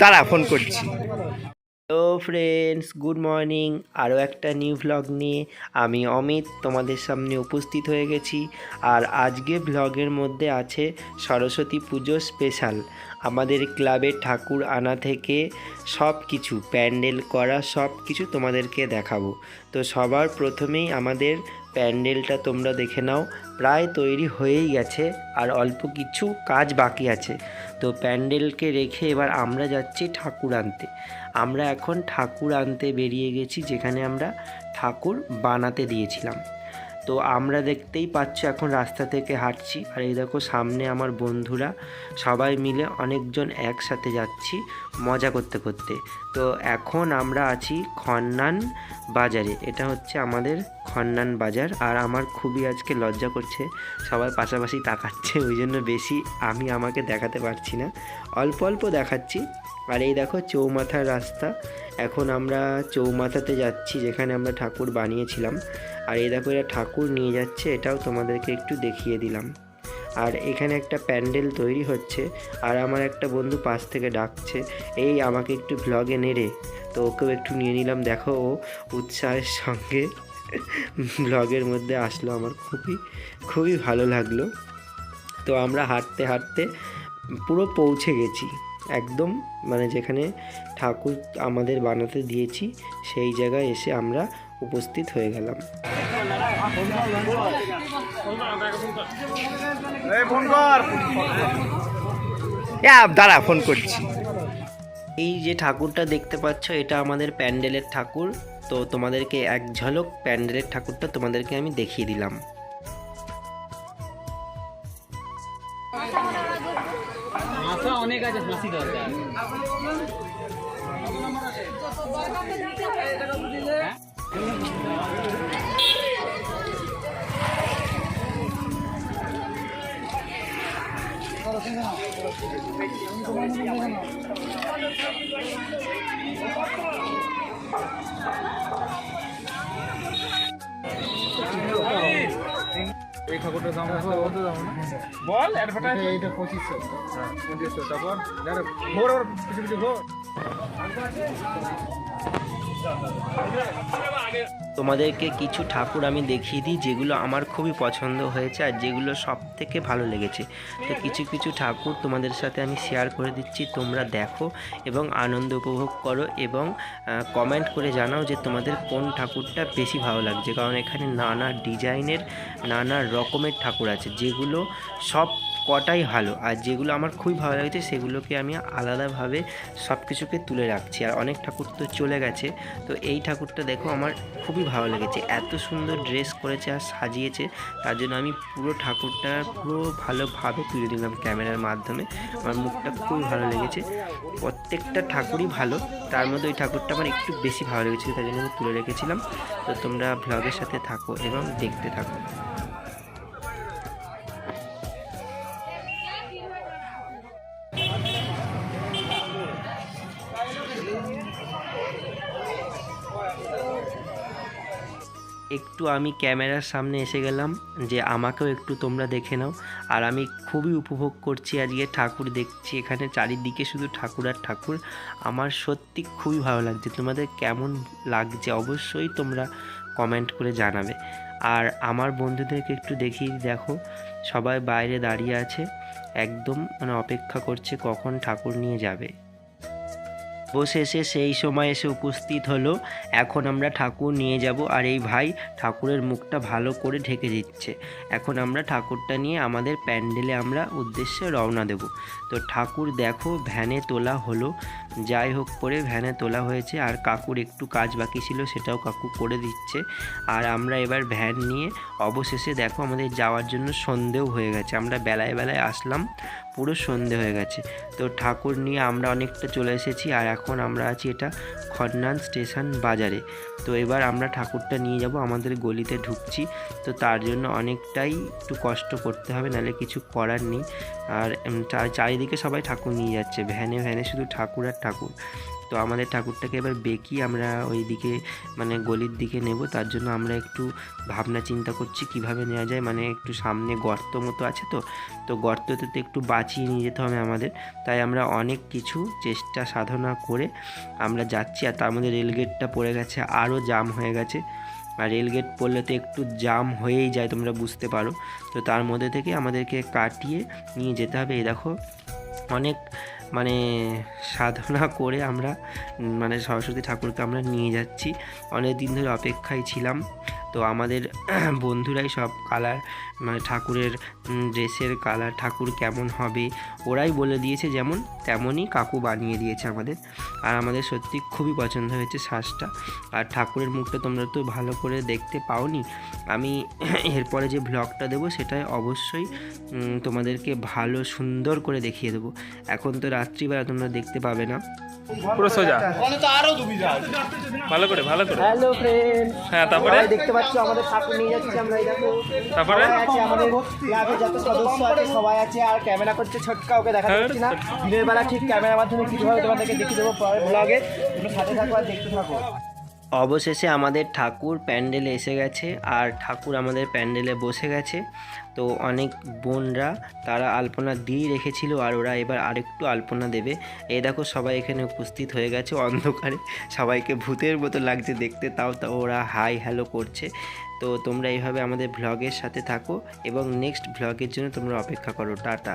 দাঁড়া, ফোন করছি। Hello friends good morning আরও একটা নিউ ভ্লগ নিয়ে আমি অমিত তোমাদের সামনে উপস্থিত হয়ে গেছি। আর আজকে ভ্লগের মধ্যে আছে সরস্বতী পুজো স্পেশাল আমাদের ক্লাবের ঠাকুর আনা থেকে সব কিছু, প্যান্ডেল করা সব কিছু তোমাদেরকে দেখাবো। তো সবার প্রথমেই আমাদের প্যান্ডেলটা তোমরা দেখে নাও। প্রায় তৈরি হয়েই গেছে আর অল্প কিছু কাজ বাকি আছে। তো প্যান্ডেলকে রেখে এবার আমরা যাচ্ছি ঠাকুর আনতে। আমরা এখন ঠাকুর আনতে বেরিয়ে গেছি যেখানে আমরা ঠাকুর বানাতে দিয়েছিলাম। তো আমরা দেখতেই পাচ্ছ এখন রাস্তা থেকে হাঁটছি। আর এই দেখো সামনে আমার বন্ধুরা সবাই মিলে অনেকজন একসাথে যাচ্ছি মজা করতে করতে। তো এখন আমরা আছি খন্নান বাজারে। এটা হচ্ছে আমাদের খন্নান বাজার। আর আমার খুবই আজকে লজ্জা করছে সবাই পাশাপাশি তাকাচ্ছে, ওই জন্য বেশি আমি আমাকে দেখাতে পারছি না। অল্প অল্প দেখাচ্ছি। আর এই দেখো চৌমাথার রাস্তা। এখন আমরা চৌমাথাতে যাচ্ছি, যেখানে আমরা ঠাকুর বানিয়েছিলাম। আর এই দেখো এটা ঠাকুর নিয়ে যাচ্ছে, এটাও তোমাদেরকে একটু দেখিয়ে দিলাম। আর এখানে একটা প্যান্ডেল তৈরি হচ্ছে, আর আমার একটা বন্ধু পাশ থেকে ডাকছে, এই, আমাকে একটু ব্লগে নেড়ে তো ওকেও একটু নিয়ে নিলাম। দেখো, ও উৎসাহের সঙ্গে ব্লগের মধ্যে আসলো আমার। খুবই খুবই ভালো লাগল। তো আমরা হাঁটতে হাঁটতে পুরো পৌঁছে গেছি। একদম মানে যেখানে ঠাকুর আমাদের বানাতে দিয়েছি, সেই জায়গায় এসে আমরা উপস্থিত হয়ে গেলাম। দাঁড়া ফোন করছি। এই যে ঠাকুরটা দেখতে পাচ্ছ এটা আমাদের প্যান্ডেলের ঠাকুর। তো তোমাদেরকে এক ঝলক প্যান্ডেলের ঠাকুরটা তোমাদেরকে আমি দেখিয়ে দিলাম। অনেক আছে হাসি দরকার। এই ঠাকুরটার দাম আছে কত দাম বল অ্যাডভার্টাইজ এইটা পঁচিশশো পঁচিশশো তারপর ঘোর ওর কিছু কিছু ঘোর। তোমাদেরকে কিছু ঠাকুর আমি দেখিয়ে দিই যেগুলো আমার খুবই পছন্দ হয়েছে আর যেগুলো সব থেকে ভালো লেগেছে। তো কিছু কিছু ঠাকুর তোমাদের সাথে আমি শেয়ার করে দিচ্ছি, তোমরা দেখো এবং আনন্দ উপভোগ করো এবং কমেন্ট করে জানাও যে তোমাদের কোন ঠাকুরটা বেশি ভালো লাগছে। কারণ এখানে নানা ডিজাইনের নানা রকমের ঠাকুর আছে যেগুলো সব কটাই ভালো, আর যেগুলো আমার খুবই ভালো লাগছে সেগুলোকে আমি আলাদাভাবে সব কিছুকে তুলে রাখছি। আর অনেক ঠাকুর তো চলে গেছে, তো এই ঠাকুরটা দেখো আমার খুবই ভালো লেগেছে। এত সুন্দর ড্রেস করেছে আর সাজিয়েছে, তার জন্য আমি পুরো ঠাকুরটা পুরো ভালোভাবে তুলে দিলাম ক্যামেরার মাধ্যমে। আমার মুখটা খুবই ভালো লেগেছে, প্রত্যেকটা ঠাকুরই ভালো, তার মধ্যে ওই ঠাকুরটা আমার একটু বেশি ভালো লেগেছে তাই জন্য আমি তুলে রেখেছিলাম। তো তোমরা ভ্লগের সাথে থাকো এবং দেখতে থাকো। একটু আমি ক্যামেরার সামনে এসে গেলাম যে আমাকেও একটু তোমরা দেখে নাও। আর আমি খুবই উপভোগ করছি আজকে ঠাকুর দেখছি এখানে, চারিদিকে শুধু ঠাকুর আর ঠাকুর। আমার সত্যি খুবই ভালো লাগছে। তোমাদের কেমন লাগছে অবশ্যই তোমরা কমেন্ট করে জানাবে। আর আমার বন্ধুদেরকে একটু দেখিয়ে দেখো, সবাই বাইরে দাঁড়িয়ে আছে, একদম মানে অপেক্ষা করছে কখন ঠাকুর নিয়ে যাবে। অবশেষে সেই সময় এসে উপস্থিত হলো। এখন আমরা ঠাকুর নিয়ে যাব আর এই ভাই ঠাকুরের মুখটা ভালো করে ঢেকে দিচ্ছে। এখন আমরা ঠাকুরটা নিয়ে আমাদের প্যান্ডেলে আমরা উদ্দেশ্যে রওনা দেব। তো ঠাকুর দেখো, ভ্যানে তোলা হলো। যাই হোক করে ভ্যানে তোলা হয়েছে আর কাকুর একটু কাজ বাকি ছিল সেটাও কাকু করে দিচ্ছে। আর আমরা এবার ভ্যান নিয়ে অবশেষে দেখো আমাদের যাওয়ার জন্য সন্ধেও হয়ে গেছে। আমরা বেলায় বেলায় আসলাম। পুরো সন্ধে হয়ে গেছে। তো ঠাকুর নিয়ে আমরা অনেকটা চলে এসেছি আর এখন আমরা আছি এটা খন্নান স্টেশন বাজারে। তো এবার আমরা ঠাকুরটা নিয়ে যাব, আমাদের গলিতে ঢুকছি। তো তার জন্য অনেকটাই একটু কষ্ট করতে হবে, নাহলে কিছু করার নেই। আর চারিদিকে সবাই ঠাকুর নিয়ে যাচ্ছে, ভ্যানে ভ্যানে শুধু ঠাকুর আর ঠাকুর। তো আমাদের ঠাকুরটাকে এবার বেঁকিয়ে আমরা ওই দিকে মানে গলির দিকে নেব। তার জন্য আমরা একটু ভাবনা চিন্তা করছি কীভাবে নেওয়া যায়। মানে একটু সামনে গর্ত মতো আছে তো তো গর্ততে তো একটু বাঁচিয়ে নিয়ে যেতে হবে আমাদের। তাই আমরা অনেক কিছু চেষ্টা সাধনা করে আমরা যাচ্ছি। আর তার মধ্যে রেলগেটটা পড়ে গেছে, আরও জাম হয়ে গেছে। আর রেলগেট পড়লে তো একটু জাম হয়েই যায়, তোমরা বুঝতে পারো। তো তার মধ্যে থেকে আমাদেরকে কাটিয়ে নিয়ে যেতে হবে। এই দেখো, অনেক মানে সাধনা করে আমরা মানে সরস্বতী ঠাকুরকে আমরা নিয়ে যাচ্ছি। অনেক দিন ধরে অপেক্ষায় ছিলাম। তো আমাদের বন্ধুরাই সব কালার মানে ঠাকুরের ড্রেসের কালার ঠাকুর কেমন হবে ওরাই বলে দিয়েছে যেমন তেমনই কাকু বানিয়ে দিয়েছে আমাদের। আর আমাদের সত্যি খুবই পছন্দ হয়েছে শ্বাসটা আর ঠাকুরের মুখটা তোমরা তো ভালো করে দেখতে পাওনি। আমি এরপরে যে ব্লগটা দেবো সেটাই অবশ্যই তোমাদেরকে ভালো সুন্দর করে দেখিয়ে দেবো। এখন তো রাত্রিবেলা তোমরা দেখতে পাবে না। পুরো সোজা? ভালো করে ভালো করে। হ্যালো ফ্রেন্ড হ্যাঁ তারপরে? দেখতে পাচ্ছ আমাদের ঠাকুর নিয়ে যাচ্ছি আমরা এই দেখো। তারপরে? আছে আমাদের ক্লাবে যত সদস্য আছে সবাই আছে আর ক্যামেরা করছে ছোটকা ওকে দেখা যাচ্ছে না। দিনের বেলা ঠিক ক্যামেরার মাধ্যমে কীভাবে তোমাদেরকে দেখিয়ে দেবো পরের ব্লগে তোমরা সাথে থাকো আর দেখতে থাকো। অবশেষে আমাদের ঠাকুর প্যান্ডেলে এসে গেছে আর ঠাকুর আমাদের প্যান্ডেলে বসে গেছে। তো অনেক বোনরা তারা আলপনা দিয়েই রেখেছিল আর ওরা এবার আরেকটু আলপনা দেবে। এই দেখো সবাই এখানে উপস্থিত হয়ে গেছে অন্ধকারে। সবাইকে ভূতের মতো লাগছে দেখতে, তাও তা ওরা হাই হ্যালো করছে। তো তোমরা এইভাবে আমাদের ভ্লগের সাথে থাকো এবং নেক্সট ভ্লগের জন্য তোমরা অপেক্ষা করো। টাটা।